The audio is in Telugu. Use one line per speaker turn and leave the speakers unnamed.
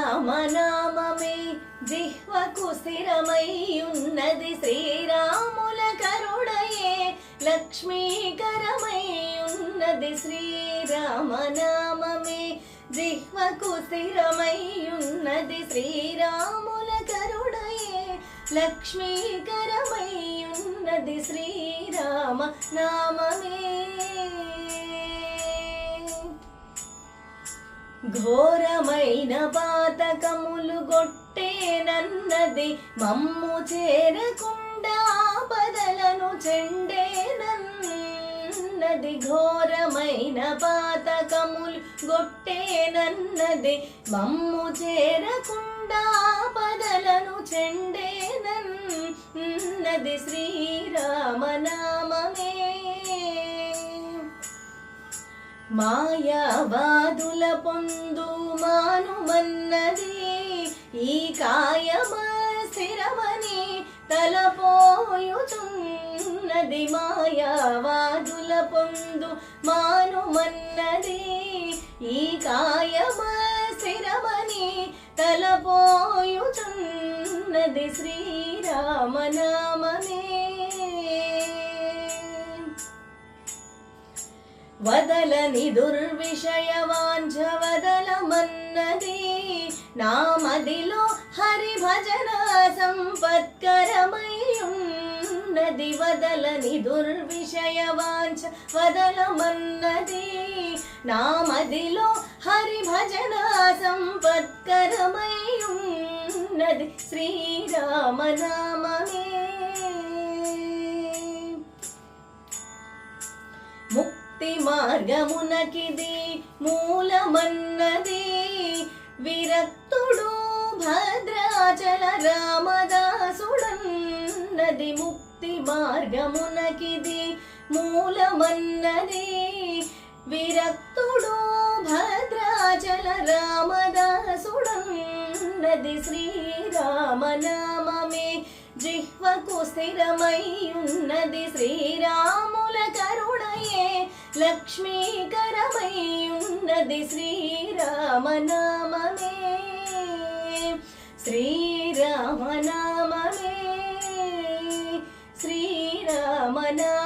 శ్రీరామనామమే జిహ్వకు స్థిరమై ఉన్నది శ్రీరాముల కరుణయే లక్ష్మీకరమై ఉన్నది శ్రీరామనామమే జిహ్వకు స్థిరమై ఉన్నది శ్రీరాముల కరుణయే లక్ష్మీకరమై ఉన్నది శ్రీరామ నామమే ఘోరమైన పాతకములు గొట్టేనన్నది మమ్ము చేరకుండా బదలను చెండేనన్నది ఘోరమైన పాతకములు గొట్టేనన్నది మమ్ము చేరకుండా బదలను చెండేనన్నది శ్రీరామనామమే. మాయావాదు పొందు మానుమన్నది ఈ కాయమ స్థిరమని తలపోయుచున్నది. మాయావాదుల పొందు మానుమన్నది ఈ కాయమ స్థిరమని తలపోయుచున్నది. శ్రీరామనామమే. వదలని దుర్విషయవాంఛ వదలమన్నది నామదిలో హరి భజన సంపత్కరమై వదలని వదలని దుర్విషయవాంఛ వదలమన్నది నామదిలో హరి భజన సంపత్కరమై శ్రీరామనామమే. ముక్తి మార్గమునకిది మూలమన్నది. విరక్తుడు భద్రాచల రామదాసుడన్నది ముక్తి మార్గమునకిది మూలమన్నది. విరక్తుడు భద్రాచల రామదాసుడన్నది శ్రీరామనామమే. జిహ్వకు స్థిరమై ఉన్నది శ్రీరాముల కరుణ లక్ష్మీకరమై ఉన్నది శ్రీరామనామమే. శ్రీరామనామమే. శ్రీరామనా